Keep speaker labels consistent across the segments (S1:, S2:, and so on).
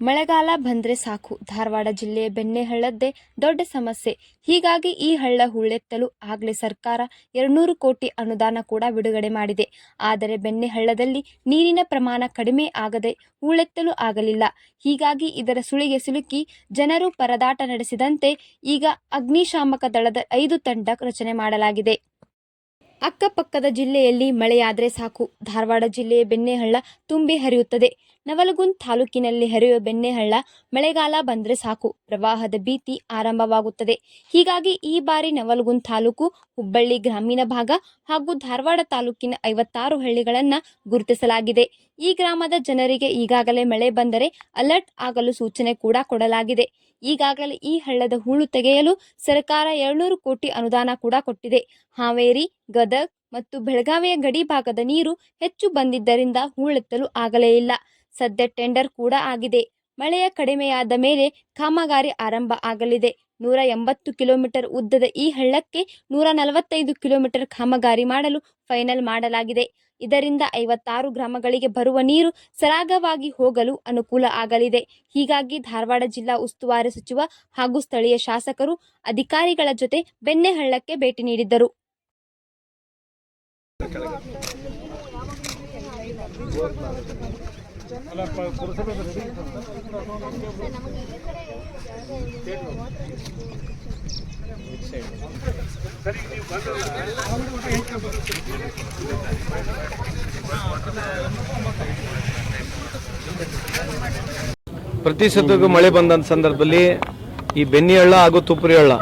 S1: ಮಳೆಗಾಲ ಬಂದ್ರೆ ಸಾಕು. ಧಾರವಾಡ ಜಿಲ್ಲೆಯ ಬೆಣ್ಣೆಹಳ್ಳದ್ದೇ ದೊಡ್ಡ ಸಮಸ್ಯೆ. ಹೀಗಾಗಿ ಈ ಹಳ್ಳ ಹೂಳೆತ್ತಲು ಆಗಲೇ ಸರ್ಕಾರ ಎರಡ್ನೂರು ಕೋಟಿ ಅನುದಾನ ಕೂಡ ಬಿಡುಗಡೆ ಮಾಡಿದೆ. ಆದರೆ ಬೆಣ್ಣೆಹಳ್ಳದಲ್ಲಿ ನೀರಿನ ಪ್ರಮಾಣ ಕಡಿಮೆ ಆಗದೆ ಹೂಳೆತ್ತಲು ಆಗಲಿಲ್ಲ. ಹೀಗಾಗಿ ಇದರ ಸುಳಿಗೆ ಸಿಲುಕಿ ಜನರು ಪರದಾಟ ನಡೆಸಿದಂತೆ ಈಗ ಅಗ್ನಿಶಾಮಕ ದಳದ ಐದು ತಂಡ ರಚನೆ ಮಾಡಲಾಗಿದೆ. ಅಕ್ಕಪಕ್ಕದ ಜಿಲ್ಲೆಯಲ್ಲಿ ಮಳೆಯಾದರೆ ಸಾಕು. ಧಾರವಾಡ ಜಿಲ್ಲೆಯ ಬೆಣ್ಣೆಹಳ್ಳ ತುಂಬಿ ಹರಿಯುತ್ತದೆ. ನವಲಗುಂದ್ ತಾಲೂಕಿನಲ್ಲಿ ಹರಿಯುವ ಬೆಣ್ಣೆಹಳ್ಳ ಮಳೆಗಾಲ ಬಂದರೆ ಸಾಕು. ಪ್ರವಾಹದ ಭೀತಿ ಆರಂಭವಾಗುತ್ತದೆ. ಹೀಗಾಗಿ ಈ ಬಾರಿ ನವಲಗುಂದ್ ತಾಲೂಕು, ಹುಬ್ಬಳ್ಳಿ ಗ್ರಾಮೀಣ ಭಾಗ ಹಾಗೂ ಧಾರವಾಡ ತಾಲೂಕಿನ ಐವತ್ತಾರು ಹಳ್ಳಿಗಳನ್ನು ಗುರುತಿಸಲಾಗಿದೆ. ಈ ಗ್ರಾಮದ ಜನರಿಗೆ ಈಗಾಗಲೇ ಮಳೆ ಬಂದರೆ ಅಲರ್ಟ್ ಆಗಲು ಸೂಚನೆ ಕೂಡ ಕೊಡಲಾಗಿದೆ. ಈಗಾಗಲೇ ಈ ಹಳ್ಳದ ಹೂಳು ತೆಗೆಯಲು ಸರ್ಕಾರ ಏಳ್ನೂರು ಕೋಟಿ ಅನುದಾನ ಕೂಡ ಕೊಟ್ಟಿದೆ. ಹಾವೇರಿ, ಗದಗ್ ಮತ್ತು ಬೆಳಗಾವಿಯ ಗಡಿ ಭಾಗದ ನೀರು ಹೆಚ್ಚು ಬಂದಿದ್ದರಿಂದ ಹೂಳೆತ್ತಲು ಆಗಲೇ ಇಲ್ಲ. ಸದ್ಯ ಟೆಂಡರ್ ಕೂಡ ಆಗಿದೆ. ಮಳೆಯ ಕಡಿಮೆಯಾದ ಮೇಲೆ ಕಾಮಗಾರಿ ಆರಂಭ ಆಗಲಿದೆ. ನೂರ ಎಂಬತ್ತು ಕಿಲೋಮೀಟರ್ ಉದ್ದದ ಈ ಹಳ್ಳಕ್ಕೆ ನೂರ ನಲವತ್ತೈದು ಕಿಲೋಮೀಟರ್ ಕಾಮಗಾರಿ ಮಾಡಲು ಫೈನಲ್ ಮಾಡಲಾಗಿದೆ. ಇದರಿಂದ ಐವತ್ತಾರು ಗ್ರಾಮಗಳಿಗೆ ಬರುವ ನೀರು ಸರಾಗವಾಗಿ ಹೋಗಲು ಅನುಕೂಲ ಆಗಲಿದೆ. ಹೀಗಾಗಿ ಧಾರವಾಡ ಜಿಲ್ಲಾ ಉಸ್ತುವಾರಿ ಸಚಿವ ಹಾಗೂ ಸ್ಥಳೀಯ ಶಾಸಕರು ಅಧಿಕಾರಿಗಳ ಜೊತೆ ಬೆಣ್ಣೆಹಳ್ಳಕ್ಕೆ ಭೇಟಿ ನೀಡಿದ್ದರು.
S2: ಪ್ರತಿ ಸತಕ್ಕೂ ಮಳೆ ಬಂದಂಥ ಸಂದರ್ಭದಲ್ಲಿ ಈ ಬೆನ್ನಿ ಹಳ್ಳ ಹಾಗೂ ತುಪ್ಪರಿ ಹಳ್ಳ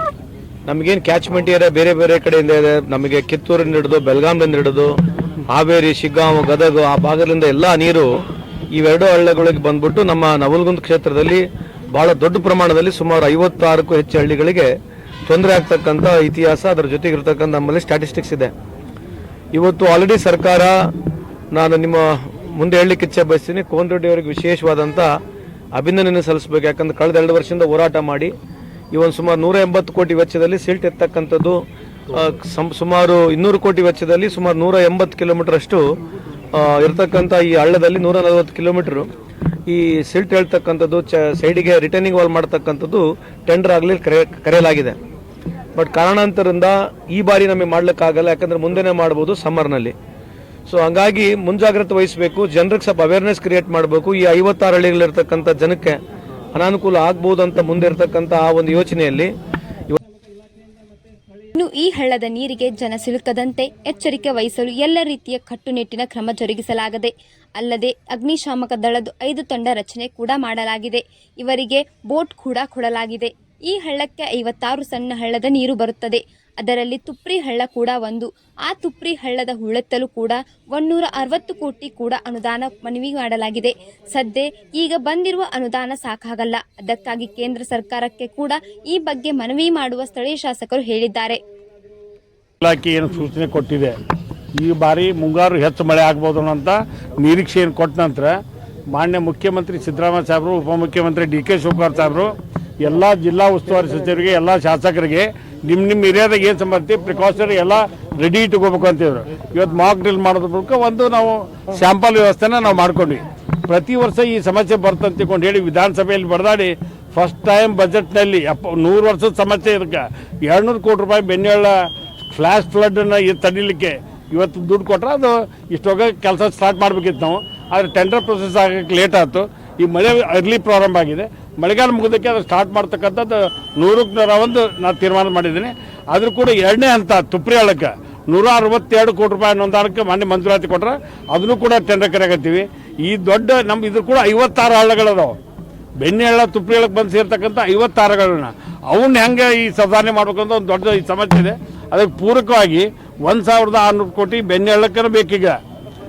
S2: ನಮಗೇನು ಕ್ಯಾಚ್ಮೆಂಟ್ ಏರಿಯಾ ಬೇರೆ ಬೇರೆ ಕಡೆಯಿಂದ ಇದೆ. ನಮಗೆ ಕಿತ್ತೂರಿಂದ ಹಿಡಿದು ಬೆಳಗಾಂದಿಂದ ಹಿಡಿದು, ಹಾವೇರಿ, ಶಿಗ್ಗಾಂವ್, ಗದಗ, ಆ ಭಾಗದಿಂದ ಎಲ್ಲ ನೀರು ಇವೆರಡು ಹಳ್ಳಿಗಳಿಗೆ ಬಂದ್ಬಿಟ್ಟು ನಮ್ಮ ನವಲಗುಂದ ಕ್ಷೇತ್ರದಲ್ಲಿ ಬಹಳ ದೊಡ್ಡ ಪ್ರಮಾಣದಲ್ಲಿ ಸುಮಾರು ಐವತ್ತಾರಕ್ಕೂ ಹೆಚ್ಚು ಹಳ್ಳಿಗಳಿಗೆ ತೊಂದರೆ ಆಗ್ತಕ್ಕಂಥ ಇತಿಹಾಸ ಅದರ ಜೊತೆಗೆ ಇರತಕ್ಕಂಥ ನಮ್ಮಲ್ಲಿ ಸ್ಟ್ಯಾಟಿಸ್ಟಿಕ್ಸ್ ಇದೆ. ಇವತ್ತು ಆಲ್ರೆಡಿ ಸರ್ಕಾರ, ನಾನು ನಿಮ್ಮ ಮುಂದೆ ಹೇಳಲಿಕ್ಕೆ ಇಚ್ಛೆ ಬಯಸ್ತೀನಿ, ಕೋನ್ ರೆಡ್ಡಿ ಅವರಿಗೆ ವಿಶೇಷವಾದಂಥ ಅಭಿನಂದನೆ ಸಲ್ಲಿಸಬೇಕು. ಯಾಕಂದ್ರೆ ಕಳೆದ ಎರಡು ವರ್ಷದಿಂದ ಹೋರಾಟ ಮಾಡಿ ಈ ಒಂದು ಸುಮಾರು ನೂರ ಎಂಬತ್ತು ಕೋಟಿ ವೆಚ್ಚದಲ್ಲಿ ಸಿಲ್ಟ್ ಎತ್ತಕ್ಕಂಥದ್ದು ಸುಮಾರು ಇನ್ನೂರು ಕೋಟಿ ವೆಚ್ಚದಲ್ಲಿ ಸುಮಾರು ನೂರ ಎಂಬತ್ತು ಕಿಲೋಮೀಟರ್ ಅಷ್ಟು ಇರ್ತಕ್ಕಂಥ ಈ ಹಳ್ಳದಲ್ಲಿ ನೂರ ನಲವತ್ತು ಕಿಲೋಮೀಟರ್. ಈ ಸಿಲ್ಟ್ ಹೇಳ್ತಕ್ಕಂಥದ್ದು ಚ, ಸೈಡಿಗೆ ರಿಟರ್ನಿಂಗ್ ವಾಲ್ ಮಾಡ್ತಕ್ಕಂಥದ್ದು ಟೆಂಡರ್ ಆಗಲಿ ಕರೆ, ಕರೆಯಲಾಗಿದೆ. ಬಟ್ ಕಾರಣಾಂತರದಿಂದ ಈ ಬಾರಿ ನಮಗೆ ಮಾಡ್ಲಿಕ್ಕಾಗಲ್ಲ, ಯಾಕಂದ್ರೆ ಮುಂದೆನೆ ಮಾಡ್ಬೋದು ಸಮ್ಮರ್ನಲ್ಲಿ ಸೊ ಹಂಗಾಗಿ ಮುಂಜಾಗ್ರತೆ ವಹಿಸಬೇಕು, ಜನರಿಗೆ ಸ್ವಲ್ಪ ಅವೇರ್ನೆಸ್ ಕ್ರಿಯೇಟ್ ಮಾಡಬೇಕು. ಈ ಐವತ್ತಾರು ಹಳ್ಳಿಗಳಿರ್ತಕ್ಕಂಥ ಜನಕ್ಕೆ ಅನಾನುಕೂಲ ಆಗ್ಬೋದು ಅಂತ ಮುಂದೆ ಇರ್ತಕ್ಕಂಥ ಆ ಒಂದು ಯೋಚನೆಯಲ್ಲಿ
S1: ಇನ್ನು ಈ ಹಳ್ಳದ ನೀರಿಗೆ ಜನ ಸಿಲುಕದಂತೆ ಎಚ್ಚರಿಕೆ ವಹಿಸಲು ಎಲ್ಲ ರೀತಿಯ ಕಟ್ಟುನಿಟ್ಟಿನ ಕ್ರಮ ಜರುಗಿಸಲಾಗಿದೆ, ಅಲ್ಲದೆ ಅಗ್ನಿಶಾಮಕ ದಳದ ಐದು ತಂಡ ರಚನೆ ಕೂಡ ಮಾಡಲಾಗಿದೆ. ಇವರಿಗೆ ಬೋಟ್ ಕೂಡ ಕೊಡಲಾಗಿದೆ. ಈ ಹಳ್ಳಕ್ಕೆ ಐವತ್ತಾರು ಸಣ್ಣ ಹಳ್ಳದ ನೀರು ಬರುತ್ತದೆ. ಅದರಲ್ಲಿ ತುಪ್ರಿ ಹಳ್ಳ ಕೂಡ ಒಂದು. ಆ ತುಪ್ರಿ ಹಳ್ಳದ ಹುಳೆತ್ತಲು ಕೂಡ ಒಂದೂರ ಅರವತ್ತು ಕೋಟಿ ಕೂಡ ಅನುದಾನ ಮನವಿ ಮಾಡಲಾಗಿದೆ. ಸದ್ಯ ಈಗ ಬಂದಿರುವ ಅನುದಾನ ಸಾಕಾಗಲ್ಲ. ಅದಕ್ಕಾಗಿ ಕೇಂದ್ರ ಸರ್ಕಾರಕ್ಕೆ ಕೂಡ ಈ ಬಗ್ಗೆ ಮನವಿ ಮಾಡುವ ಸ್ಥಳೀಯ ಶಾಸಕರು ಹೇಳಿದ್ದಾರೆ.
S3: ಇಲಾಖೆ ಏನು ಸೂಚನೆ ಕೊಟ್ಟಿದೆ? ಈ ಬಾರಿ ಮುಂಗಾರು ಹೆಚ್ಚು ಮಳೆ ಆಗ್ಬೋದು ಅಂತ ನಿರೀಕ್ಷೆಯನ್ನು ಕೊಟ್ಟ ನಂತರ ಮಾನ್ಯ ಮುಖ್ಯಮಂತ್ರಿ ಸಿದ್ದರಾಮಯ್ಯ ಸಾಹೇಬರು, ಉಪಮುಖ್ಯಮಂತ್ರಿ ಡಿ ಕೆ ಶಿವಕುಮಾರ್ ಸಾಹೇಬರು, ಎಲ್ಲ ಜಿಲ್ಲಾ ಉಸ್ತುವಾರಿ ಸಚಿವರಿಗೆ, ಎಲ್ಲ ಶಾಸಕರಿಗೆ ನಿಮ್ಮ ನಿಮ್ಮ ಏರಿಯಾದಾಗ ಏನು ಸಂಬಂಧಿ ಪ್ರಿಕಾಷನ್ ಎಲ್ಲ ರೆಡಿ ಇಟ್ಕೋಬೇಕು ಅಂತಿದ್ರು. ಇವತ್ತು ಮಾಕ್ ಡ್ರಿಲ್ ಮಾಡೋದ್ರ ಮೂಲಕ ಒಂದು ನಾವು ಸ್ಯಾಂಪಲ್ ವ್ಯವಸ್ಥೆನ ನಾವು ಮಾಡ್ಕೊಂಡ್ವಿ. ಪ್ರತಿ ವರ್ಷ ಈ ಸಮಸ್ಯೆ ಬರ್ತಂತ ತಿಳ್ಕೊಂಡು ಹೇಳಿ ವಿಧಾನಸಭೆಯಲ್ಲಿ ಬರ್ದಾಡಿ ಫಸ್ಟ್ ಟೈಮ್ ಬಜೆಟ್ನಲ್ಲಿ ಅಪ್ಪ ನೂರು ವರ್ಷದ ಸಮಸ್ಯೆ ಇದಕ್ಕೆ. ಎರಡ್ನೂರು ಕೋಟಿ ರೂಪಾಯಿ ಬೆನ್ನೆಳ್ಳ ಫ್ಲ್ಯಾಶ್ ಫ್ಲಡ್ನ ತಡಿಲಿಕ್ಕೆ ಇವತ್ತು ದುಡ್ಡು ಕೊಟ್ಟರೆ ಅದು ಇಷ್ಟೋಗ ಕೆಲಸ ಸ್ಟಾರ್ಟ್ ಮಾಡಬೇಕಿತ್ತು ನಾವು. ಆದರೆ ಟೆಂಡರ್ ಪ್ರೊಸೆಸ್ ಆಗಕ್ಕೆ ಲೇಟ್ ಆಯಿತು. ಈ ಮಳೆ ಅರ್ಲಿ ಪ್ರಾರಂಭ ಆಗಿದೆ. ಮಳೆಗಾಲ ಮುಗಿದಕ್ಕೆ ಅದು ಸ್ಟಾರ್ಟ್ ಮಾಡ್ತಕ್ಕಂಥದ್ದು ನೂರಕ್ಕೆ ನೂರ ಒಂದು ನಾನು ತೀರ್ಮಾನ ಮಾಡಿದ್ದೀನಿ. ಆದರೂ ಕೂಡ ಎರಡನೇ ಹಂತ ತುಪ್ರಿ ಹಳ್ಳಕ್ಕೆ ನೂರ ಅರವತ್ತೆರಡು ಕೋಟಿ ರೂಪಾಯಿ ಅನುದಾನಕ್ಕೆ ಮಾನ್ಯ ಮಂಜೂರಾತಿ ಕೊಟ್ರೆ ಅದನ್ನು ಕೂಡ ಟೆಂಡರ್ ಕರೆಯಕತ್ತೀವಿ ಈ ದೊಡ್ಡ ನಮ್ಮ ಇದ್ರ ಕೂಡ ಐವತ್ತಾರು ಹಳ್ಳಗಳದಾವೆ. ಬೆಣ್ಣೆ ಹಳ್ಳ ತುಪ್ರಿ ಹಳ್ಳಕ್ಕೆ ಬಂದು ಸೇರ್ತಕ್ಕಂಥ ಐವತ್ತಾರುಗಳನ್ನ. ಅವನ್ನ ಹೆಂಗೆ ಈ ಸಧಾರಣೆ ಮಾಡ್ಬೇಕಂತ ಒಂದು ದೊಡ್ಡ ಈ ಸಮಸ್ಯೆ ಇದೆ. ಅದಕ್ಕೆ ಪೂರಕವಾಗಿ ಒಂದು ಸಾವಿರದ ಆರುನೂರು ಕೋಟಿ ಬೆಣ್ಣೆ ಹಳ್ಳಕ್ಕೇ ಬೇಕೀಗ.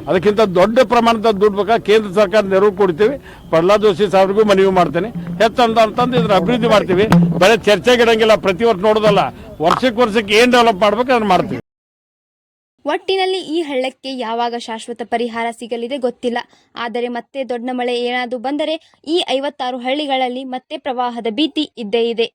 S3: ಅದಕ್ಕಿಂತ ದೊಡ್ಡ ಪ್ರಮಾಣದ ದುಡ್ಡು ಬೇಕಾ ಕೇಂದ್ರ ಸರ್ಕಾರ ನೆರವು ಕೊಡ್ತೀವಿ. ಪ್ರಹ್ಲಾದ್ ಜೋಶಿ ಸಾಹೇಬ್ರಿಗೂ ಮನವಿ ಮಾಡ್ತೇನೆ. ಹೆಚ್ಚು ಅಂತ ಅಂತಂದು ಇದ್ರ ಅಭಿವೃದ್ಧಿ ಮಾಡ್ತೀವಿ. ಬರೀ ಚರ್ಚೆಗಿಡಂಗಿಲ್ಲ ಪ್ರತಿ ವರ್ಷ ನೋಡೋದಲ್ಲ. ವರ್ಷಕ್ಕೆ ವರ್ಷಕ್ಕೆ ಏನು ಡೆವಲಪ್ ಮಾಡ್ಬೇಕು ಅದನ್ನ ಮಾಡ್ತೀವಿ.
S1: ಒಟ್ಟಿನಲ್ಲಿ ಈ ಹಳ್ಳಕ್ಕೆ ಯಾವಾಗ ಶಾಶ್ವತ ಪರಿಹಾರ ಸಿಗಲಿದೆ ಗೊತ್ತಿಲ್ಲ. ಆದರೆ ಮತ್ತೆ ದೊಡ್ಡ ಮಳೆ ಏನಾದರೂ ಬಂದರೆ ಈ ಐವತ್ತಾರು ಹಳ್ಳಿಗಳಲ್ಲಿ ಮತ್ತೆ ಪ್ರವಾಹದ ಭೀತಿ ಇದ್ದೇ ಇದೆ.